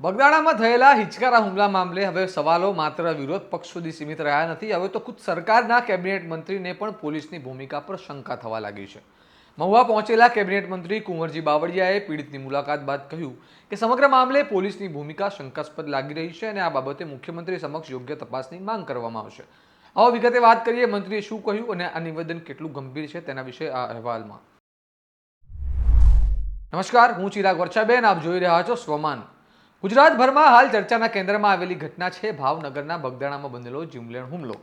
બગદાણામાં થયેલા હિચકારા હુમલા મામલે હવે સવાલો માત્ર વિરોધ પક્ષ સુધી સીમિત રહ્યા નથી. હવે તો ખુદ સરકારના કેબિનેટ મંત્રીને પણ પોલીસની ભૂમિકા પર શંકા થવા લાગી છે. મહુવા પહોંચેલા કેબિનેટ મંત્રી કુંવરજી બાવળિયાએ પીડિતની મુલાકાત બાદ કહ્યું કે સમગ્ર મામલે પોલીસની ભૂમિકા શંકાસ્પદ લાગી રહી છે અને આ બાબતે મુખ્યમંત્રી સમક્ષ યોગ્ય તપાસની માંગ કરવામાં આવશે. આવો વિગતે વાત કરીએ મંત્રીએ શું કહ્યું અને આ નિવેદન કેટલું ગંભીર છે તેના વિશે આ અહેવાલમાં. નમસ્કાર, હું ચિરાગ વર્ષાબેન આપ જોઈ રહ્યા છો સ્વમાન. ગુજરાતભરમાં હાલ ચર્ચાના કેન્દ્રમાં આવેલી ઘટના છે. ભાવનગરના બગદાણામાં બનેલો જીવલેણ હુમલો.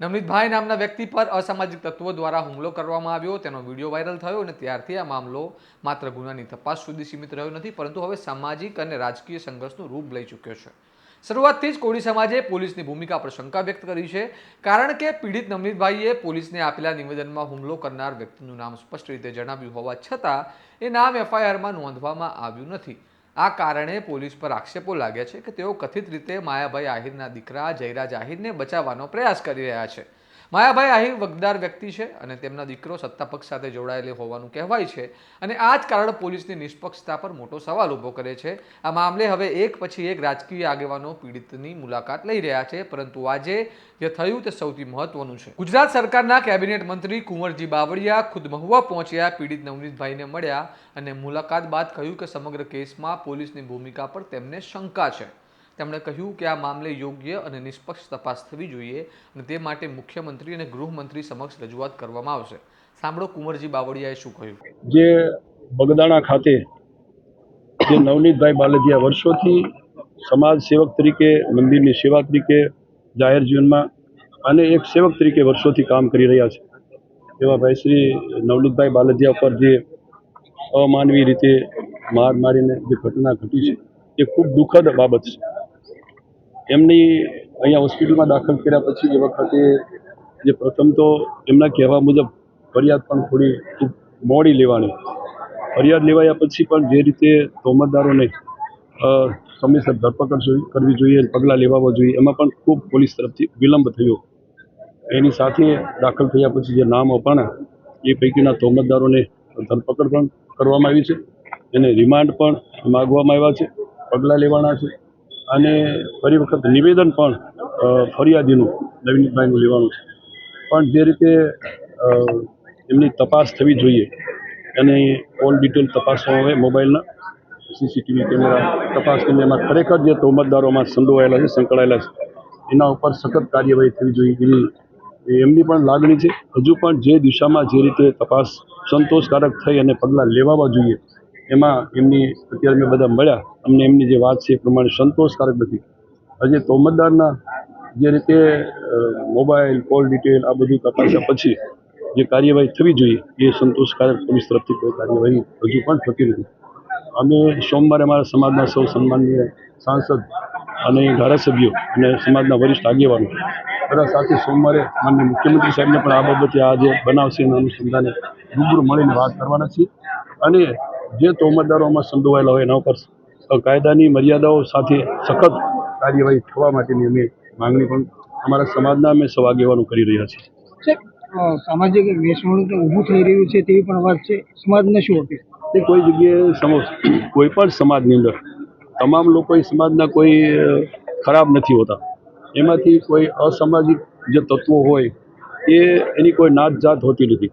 નવનીતભાઈ નામના વ્યક્તિ પર અસામાજિક તત્વો દ્વારા હુમલો કરવામાં આવ્યો. તેનો વીડિયો વાયરલ થયો અને ત્યારથી આ મામલો માત્ર ગુનાની તપાસ સુધી સીમિત રહ્યો નથી, પરંતુ હવે સામાજિક અને રાજકીય સંઘર્ષનું રૂપ લઈ ચૂક્યો છે. શરૂઆતથી જ કોળી સમાજે પોલીસની ભૂમિકા પર શંકા વ્યક્ત કરી છે, કારણ કે પીડિત નવનીતભાઈએ પોલીસને આપેલા નિવેદનમાં હુમલો કરનાર વ્યક્તિનું નામ સ્પષ્ટ રીતે જણાવ્યું હોવા છતાં એ નામ એફઆઈઆરમાં નોંધવામાં આવ્યું નથી. આ કારણે પોલીસ પર આક્ષેપો લાગ્યા છે કે તેઓ કથિત રીતે માયાભાઈ આહિરના દીકરા જયરાજ આહિરને બચાવવાનો પ્રયાસ કરી રહ્યા છે. માયાભાઈ આહિર વગદાર વ્યક્તિ છે અને તેમના દીકરો સત્તા પક્ષ સાથે જોડાયેલો હોવાનું કહેવાય છે અને આ જ કારણ પોલીસની નિષ્પક્ષતા પર મોટો સવાલ ઊભો કરે છે. આ મામલે હવે એક પછી એક રાજકીય આગેવાનો પીડિતની મુલાકાત લઈ રહ્યા છે, પરંતુ આજે જે થયું તે સૌથી મહત્વનું છે. ગુજરાત સરકારના કેબિનેટ મંત્રી કુંવરજી બાવળિયા ખુદ મહુવા પહોંચ્યા, પીડિત નવનીતભાઈને મળ્યા અને મુલાકાત બાદ કહ્યું કે સમગ્ર કેસમાં પોલીસની ભૂમિકા પર તેમને શંકા છે. તેમણે કહ્યું કે આ મામલે યોગ્ય અને નિષ્પક્ષ તપાસ થવી જોઈએ અને તે માટે મુખ્યમંત્રી અને ગૃહમંત્રી સમક્ષ રજૂઆત કરવામાં આવશે. સાંભળો કુંવરજી બાવળિયાએ શું કહ્યું. જે બગદાણા ખાતે જે નવનીતભાઈ બાલદિયા વર્ષોથી સમાજ સેવક તરીકે, મંદિરની સેવા તરીકે જાહેર જીવનમાં અને એક સેવક તરીકે વર્ષોથી કામ કરી રહ્યા છે. એવા ભાઈ શ્રી નવનીતભાઈ બાલદિયા ઉપર જે અમાનવી રીતે માર મારીને જે ઘટના ઘટી છે, એ ખૂબ દુઃખદ બાબત છે. એમની અહીંયા હોસ્પિટલમાં દાખલ કર્યા પછી એ વખતે જે પ્રથમ તો એમના કહેવા મુજબ ફરિયાદ પણ થોડી મોડી લેવાની. ફરિયાદ લેવાયા પછી પણ જે રીતે તોમતદારોને સમયસર ધરપકડ કરવી જોઈએ, પગલાં લેવા જોઈએ, એમાં પણ ખૂબ પોલીસ તરફથી વિલંબ થયો. એની સાથે દાખલ થયા પછી જે નામ અપાણા, એ પૈકીના તોમતદારોને ધરપકડ પણ કરવામાં આવી છે. એને રિમાન્ડ પણ માગવામાં આવ્યા છે, પગલાં લેવાના છે. અને ફરી વખત નિવેદન પણ ફરિયાદીનું, નવીનભાઈનું લેવાનું છે. પણ જે રીતે એમની તપાસ થવી જોઈએ, અને ઓલ ડિટેલ તપાસવામાં આવે મોબાઈલના, સીસીટીવી કેમેરા તપાસ કરીને એમાં ખરેખર જે તોમતદારોમાં સંડોવાયેલા છે, સંકળાયેલા છે, એના ઉપર સખત કાર્યવાહી થવી જોઈએ એવી એમની પણ લાગણી છે. હજુ પણ જે દિશામાં જે રીતે તપાસ સંતોષકારક થઈ અને પગલાં લેવાવા જોઈએ એમાં એમની અત્યારે મેં બધા મળ્યા. અમને એમની જે વાત છે એ પ્રમાણે સંતોષકારક નથી હજી તોમતદારના જે રીતે મોબાઈલ, કોલ ડિટેલ આ બધું તપાસ્યા પછી જે કાર્યવાહી થવી જોઈએ એ સંતોષકારક પોલીસ તરફથી કોઈ કાર્યવાહી હજુ પણ થતી નથી. અમે સોમવારે અમારા સમાજના સૌ સન્માનીય સાંસદ અને ધારાસભ્યો અને સમાજના વરિષ્ઠ આગેવાનો બધા સાથે સોમવારે માનનીય મુખ્યમંત્રી સાહેબને પણ આ બાબતે આ જે બનાવશે એના અનુસંધાને રૂબરૂ મળીને વાત કરવાના છીએ. અને જે તોમતદારોમાં સંડોવાયેલા હોય એના ઉપર કાયદાની મર્યાદાઓ સાથે સખત કાર્યવાહી થવા માટેની અમે માંગણી પણ અમારા સમાજના અમે સૌ આગેવાનો કરી રહ્યા છીએ. સામાજિક વેસવણું તો ઊભું થઈ રહ્યું છે તેવી પણ વાત છે. સમાજને શું અપીલ? તે કોઈ જગ્યાએ સમજ કોઈ પણ સમાજની અંદર તમામ લોકો એ સમાજના કોઈ ખરાબ નથી હોતા. એમાંથી કોઈ અસામાજિક જે તત્વો હોય એ એની કોઈ નાત જાત હોતી નથી.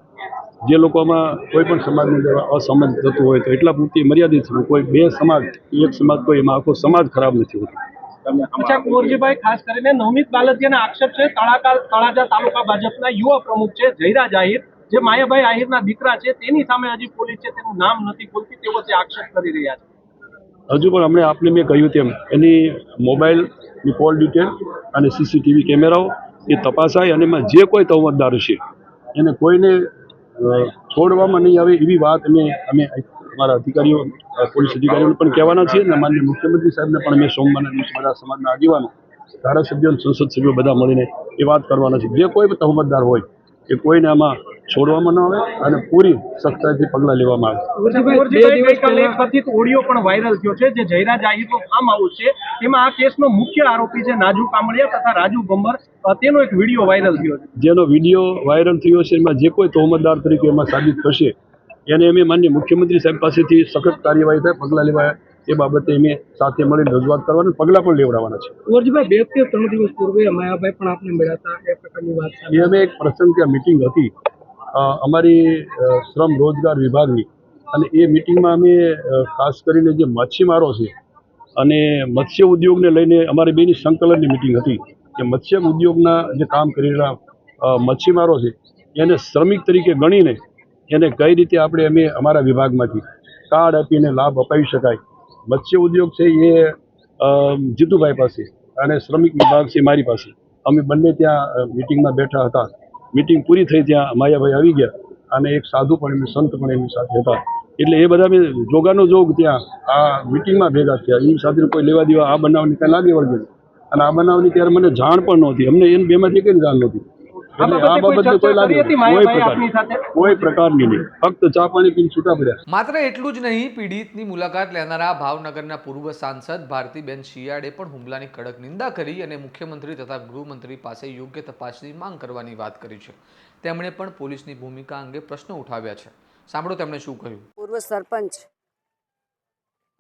જે લોકોમાં કોઈ પણ સમાજની અંદર અસામાજિક થતું હોય તો એટલા પૂરતી મર્યાદિત છે. કોઈ બે સમાજ એક સમાજ કોઈ એમાં આખો સમાજ ખરાબ નથી હોતો. અચ્છા કુંવરજીભાઈ ખાસ કરીને નવનીત બાલદિયાના આક્ષેપ છે તળાકા તળાજા તાલુકા ભાજપના યુવા પ્રમુખ છે જયરાજ આહિર જે માયાભાઈ આહિરના દીકરા છે તેની સામે હજી પોલીસ છે તેનું નામ નથી બોલતી તેઓ તે આક્ષેપ કરી રહ્યા છે. હજુ પણ હમણાં આપને મેં કહ્યું તેમ એની મોબાઈલની કોલ ડિટેલ અને સીસીટીવી કેમેરાઓ એ તપાસાય અને એમાં જે કોઈ તવમતદાર છે એને કોઈને છોડવામાં નહીં આવે એવી વાત અમે અમે અમારા અધિકારીઓ પોલીસ અધિકારીઓને પણ કહેવાના છીએ અને માન્ય મુખ્યમંત્રી સાહેબને પણ અમે સોમવારના દિવસે બધા સમાજના આગેવાનો, ધારાસભ્યો અને સંસદ સભ્યો બધા મળીને એ વાત કરવાના છે જે કોઈ પણ તહમતદાર હોય, કે કોઈને આમાં છોડવામાં ન આવે અને પૂરી સખ્તાઈથી પગલાં લેવામાં આવે. કુંવરજીભાઈ ગઈકાલે એક કથિત ઓડિયો પણ વાયરલ થયો છે જે જયરાજ આહિરનો ફાર્મ હાઉસ છે. તેમાં આ કેસનો મુખ્ય આરોપી છે નાજુ કામડિયા તથા રાજુ ગંબર. તેનો એક વીડિયો વાયરલ થયો છે. જેનો વીડિયો વાયરલ થયો છે એમાં જે કોઈ તોહમતદાર તરીકે એમાં સાબિત થશે એને અમે માન્ય મુખ્યમંત્રી સાહેબ પાસેથી સખત કાર્યવાહી થાય પગલાં લેવા એ બાબતે અમે સાથે મળીને રજૂઆત કરવાની પગલાં પણ લેવડાવવાના છે. કુંવરજીભાઈ બે કે ત્રણ દિવસ પૂર્વે માયાભાઈ પણ આપને મળ્યા હતા એ પ્રકારની વાત એ અમે એક પ્રસંગ ત્યાં મિટિંગ હતી અમારી શ્રમ રોજગાર વિભાગની અને એ મિટિંગમાં અમે ખાસ કરીને જે મચ્છીમારો છે અને મત્સ્ય ઉદ્યોગને લઈને અમારી બેની સંકલનની મિટિંગ હતી કે મત્સ્ય ઉદ્યોગના જે કામ કરી રહેલા મચ્છીમારો છે એને શ્રમિક તરીકે ગણીને એને કઈ રીતે આપણે અમે અમારા વિભાગમાંથી કાર્ડ આપીને લાભ અપાવી શકાય. મત્સ્ય ઉદ્યોગ છે એ જીતુભાઈ પાસે અને શ્રમિક વિભાગ છે મારી પાસે. અમે બંને ત્યાં મિટિંગમાં બેઠા હતા. મિટિંગ પૂરી થઈ ત્યાં માયાભાઈ આવી ગયા અને એક સાધુ પણ એમની સંત પણ એમની સાથે હતા. એટલે એ બધા મેં જોગાનો જોગ ત્યાં આ મિટિંગમાં ભેગા થયા. એની સાથે કોઈ લેવા દેવા આ બનાવની ત્યાં લાગે વળગે અને આ બનાવની ત્યારે મને જાણ પણ નહોતી. અમને એમ બેમાંથી કઈ જાણ નહોતી. કોઈ લાગે કરી હતી? કોઈ માયાભાઈ આપની પ્રકાર સાથે? કોઈ પ્રકારની નહીં. ફક્ત ચા પાણી પીને છૂટા પડ્યા. માત્ર એટલું જ નહીં પીડિતની મુલાકાત લેનારા ભાવનગરના પૂર્વ સાંસદ ભારતીબેન શિયાળે પણ હુમલાની કડક નિંદા કરી અને મુખ્યમંત્રી તથા ગૃહમંત્રી પાસે યોગ્ય તપાસની માંગ કરવાની વાત કરી છે. તેમણે પણ પોલીસની ભૂમિકા અંગે પ્રશ્નો ઉઠાવ્યા છે. સાંભળો તેમણે શું કહ્યું. પૂર્વ સરપંચ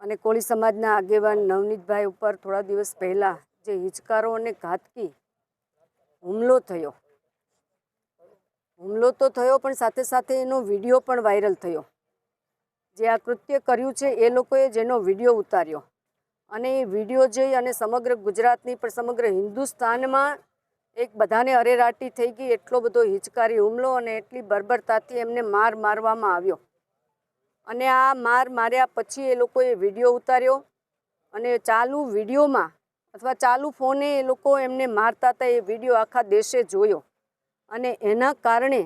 અને કોળી સમાજના આગેવાન નવનીતભાઈ ઉપર થોડા દિવસ પહેલાં જે હિચકારો અને ઘાતકી હુમલો થયો હુમલો તો થયો, પણ સાથે સાથે એનો વીડિયો પણ વાયરલ થયો. જે આ કૃત્ય કર્યું છે, એ લોકોએ જેનો વીડિયો ઉતાર્યો. અને એ વીડિયો જોઈ અને સમગ્ર ગુજરાતની, પણ સમગ્ર હિન્દુસ્તાનમાં એક બધાને અરેરાટી થઈ ગઈ, એટલો બધો હિચકારી હુમલો અને એટલી બર્બરતાથી એમને માર મારવામાં આવ્યો. અને આ માર માર્યા પછી એ લોકોએ વીડિયો ઉતાર્યો અને ચાલુ વિડીયોમાં અથવા ચાલુ ફોને એ લોકો એમને મારતા હતા, એ વીડિયો આખા દેશે જોયો. અને એના કારણે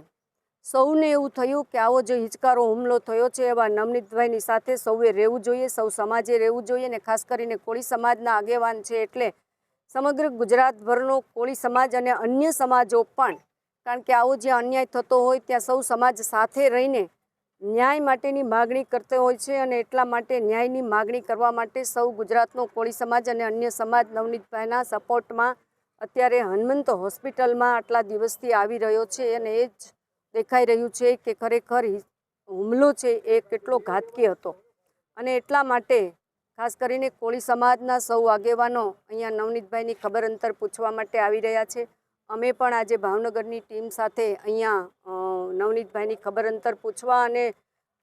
સૌને એવું થયું કે આવો જે હિચકારો હુમલો થયો છે એવા નવનીતભાઈની સાથે સૌએ રહેવું જોઈએ, સૌ સમાજે રહેવું જોઈએ ને ખાસ કરીને કોળી સમાજના આગેવાન છે એટલે સમગ્ર ગુજરાતભરનો કોળી સમાજ અને અન્ય સમાજો પણ, કારણ કે આવો જે અન્યાય થતો હોય ત્યાં સૌ સમાજ સાથે રહીને ન્યાય માટેની માગણી કરતો હોય છે અને એટલા માટે ન્યાયની માગણી કરવા માટે સૌ ગુજરાતનો કોળી સમાજ અને અન્ય સમાજ નવનીતભાઈના સપોર્ટમાં અત્યારે હનુમંત હોસ્પિટલમાં આટલા દિવસથી આવી રહ્યો છે અને એ જ દેખાઈ રહ્યું છે કે ખરેખર હુમલો છે એ કેટલો ઘાતકી હતો. અને એટલા માટે ખાસ કરીને કોળી સમાજના સૌ આગેવાનો અહીંયા નવનીતભાઈની ખબર અંતર પૂછવા માટે આવી રહ્યા છે. અમે પણ આજે ભાવનગરની ટીમ સાથે અહીંયા નવનીતભાઈની ખબર અંતર પૂછવા અને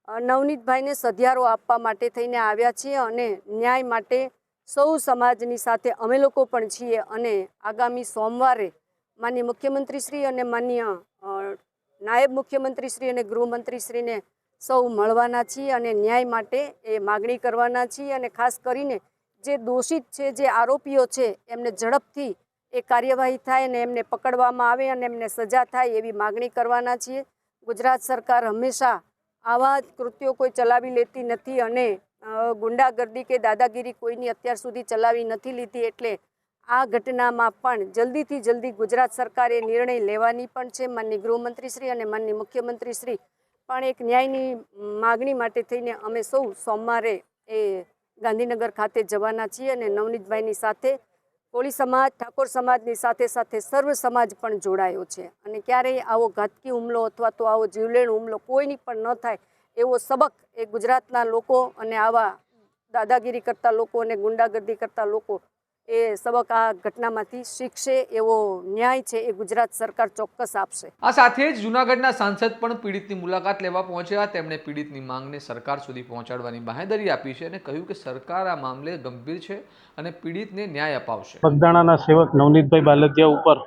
નવનીતભાઈને સધિયારો આપવા માટે થઈને આવ્યા છીએ અને ન્યાય માટે સૌ સમાજની સાથે અમે લોકો પણ છીએ અને આગામી સોમવારે માન્ય મુખ્યમંત્રીશ્રી અને માન્ય નાયબ મુખ્યમંત્રીશ્રી અને ગૃહમંત્રીશ્રીને સૌ મળવાના છીએ અને ન્યાય માટે એ માગણી કરવાના છીએ અને ખાસ કરીને જે દોષિત છે, જે આરોપીઓ છે, એમને ઝડપથી એ કાર્યવાહી થાય અને એમને પકડવામાં આવે અને એમને સજા થાય એવી માગણી કરવાના છીએ. ગુજરાત સરકાર હંમેશા આવા કૃત્યો કોઈ ચલાવી લેતી નથી અને ગુંડાગર્દી કે દાદાગીરી કોઈની અત્યાર સુધી ચલાવી નથી લીધી એટલે આ ઘટનામાં પણ જલ્દીથી જલ્દી ગુજરાત સરકારે નિર્ણય લેવાની પણ છે. માનની ગૃહમંત્રીશ્રી અને માનની મુખ્યમંત્રીશ્રી પણ એક ન્યાયની માગણી માટે થઈને અમે સૌ સોમવારે એ ગાંધીનગર ખાતે જવાના છીએ અને નવનીતભાઈની સાથે, કોળી સમાજ, ઠાકોર સમાજની સાથે સાથે સર્વ સમાજ પણ જોડાયો છે. અને ક્યારેય આવો ઘાતકી હુમલો અથવા તો આવો જીવલેણ હુમલો કોઈની પણ ન થાય એવો સબક એ ગુજરાતના લોકો અને આવા દાદાગીરી કરતા લોકો અને ગુંડાગર્દી કરતા લોકો એ સબક આ ઘટનામાંથી શીખશે એવો ન્યાય છે એ ગુજરાત સરકાર ચોક્કસ આપશે. આ સાથે જ જૂનાગઢના સાંસદ પણ પીડિતની મુલાકાત લેવા પહોંચ્યા. તેમણે પીડિતની માંગને સરકાર સુધી પહોંચાડવાની બાહેદરી આપી છે અને કહ્યું કે સરકાર આ મામલે ગંભીર છે અને પીડિતને ન્યાય અપાવશે. બગદાણાના સેવક નવનીતભાઈ બાલદિયા ઉપર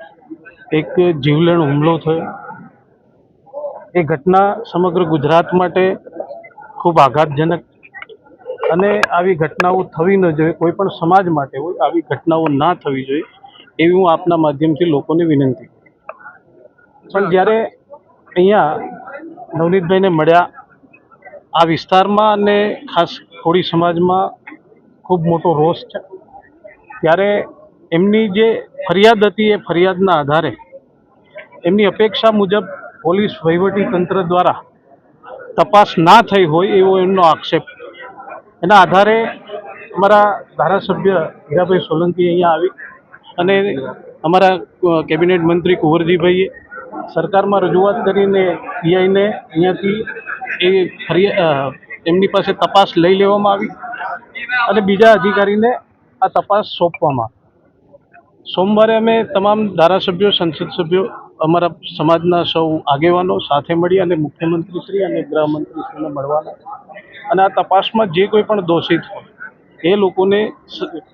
એક જીવલેણ હુમલો થયો. એ ઘટના સમગ્ર ગુજરાત માટે ખૂબ આઘાતજનક અને આવી ઘટનાઓ થવી ન જોઈએ, કોઈ પણ સમાજ માટે હોય, આવી ઘટનાઓ ના થવી જોઈએ, એવી હું આપના માધ્યમથી લોકોને વિનંતી પણ જ્યારે અહીંયા નવનીતભાઈને મળ્યા, આ વિસ્તારમાં અને ખાસ કોળી સમાજમાં ખૂબ મોટો રોષ છે, ત્યારે એમની જે ફરિયાદ હતી એ ફરિયાદના આધારે એમની અપેક્ષા મુજબ પોલીસ વહીવટી તંત્ર દ્વારા તપાસ ના થઈ હોય એવો એમનો આક્ષેપ. એના આધારે અમારા ધારાસભ્ય હીરાભાઈ સોલંકી અહીંયા આવી અને અમારા કેબિનેટ મંત્રી કુંવરજીભાઈએ સરકારમાં રજૂઆત કરીને પીઆઈને અહીંયાથી એ ફરિયા એમની પાસે તપાસ લઈ લેવામાં આવી અને બીજા અધિકારીને આ તપાસ સોંપવામાં સોમવારે અમે તમામ ધારાસભ્યો, સંસદ સભ્યો અમારા સમાજના સૌ આગેવાનો સાથે મળી અને મુખ્યમંત્રીશ્રી અને ગૃહમંત્રીશ્રીને મળવાના. અને આ તપાસમાં જે કોઈ પણ દોષિત હોય, એ લોકોને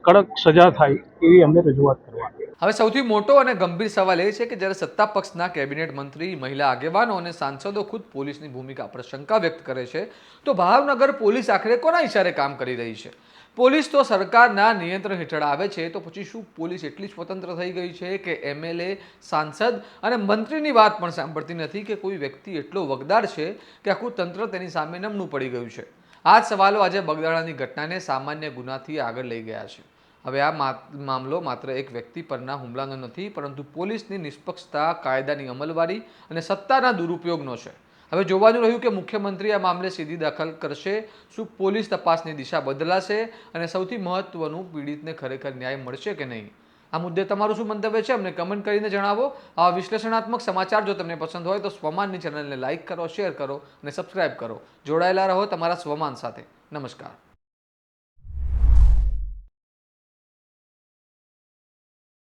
કડક સજા થાય એવી અમે રજૂઆત કરવાની. હવે સૌથી મોટો અને ગંભીર સવાલ એ છે કે જ્યારે સત્તા પક્ષના કેબિનેટ મંત્રી, મહિલા આગેવાનો અને સાંસદો ખુદ પોલીસની ભૂમિકા પર શંકા વ્યક્ત કરે છે, તો ભાવનગર પોલીસ આખરે કોના ઇશારે કામ કરી રહી છે? પોલીસ તો સરકારના નિયંત્રણ હેઠળ આવે છે, તો પછી શું પોલીસ એટલી સ્વતંત્ર થઈ ગઈ છે કે એમએલએ, સાંસદ અને મંત્રીની વાત પણ સાંભળતી નથી કે કોઈ વ્યક્તિ એટલો વગદાર છે કે આખું તંત્ર તેની સામે નમવું પડી ગયું છે? આ જ સવાલો આજે બગદાણાની ઘટનાને સામાન્ય ગુનાથી આગળ લઈ ગયા છે. હવે આ મામલો માત્ર એક વ્યક્તિ પરના હુમલાનો નથી, પરંતુ પોલીસની નિષ્પક્ષતા, કાયદાની અમલવારી અને સત્તાના દુરુપયોગનો છે. હવે જોવાનું રહ્યું કે મુખ્યમંત્રી આ મામલે સીધી દખલ કરશે, શું પોલીસ તપાસની દિશા બદલાશે અને સૌથી મહત્વનું પીડિતને ખરેખર ન્યાય મળશે કે નહીં? આ મુદ્દે તમારું શું મંતવ્ય છે? અમને કમેન્ટ કરીને જણાવો. આવા વિશ્લેષણાત્મક સમાચાર જો તમને પસંદ હોય તો સ્વમાનની ચેનલને લાઇક કરો, શેર કરો અને સબસ્ક્રાઇબ કરો. જોડાયેલા રહો તમારા સ્વમાન સાથે. નમસ્કાર.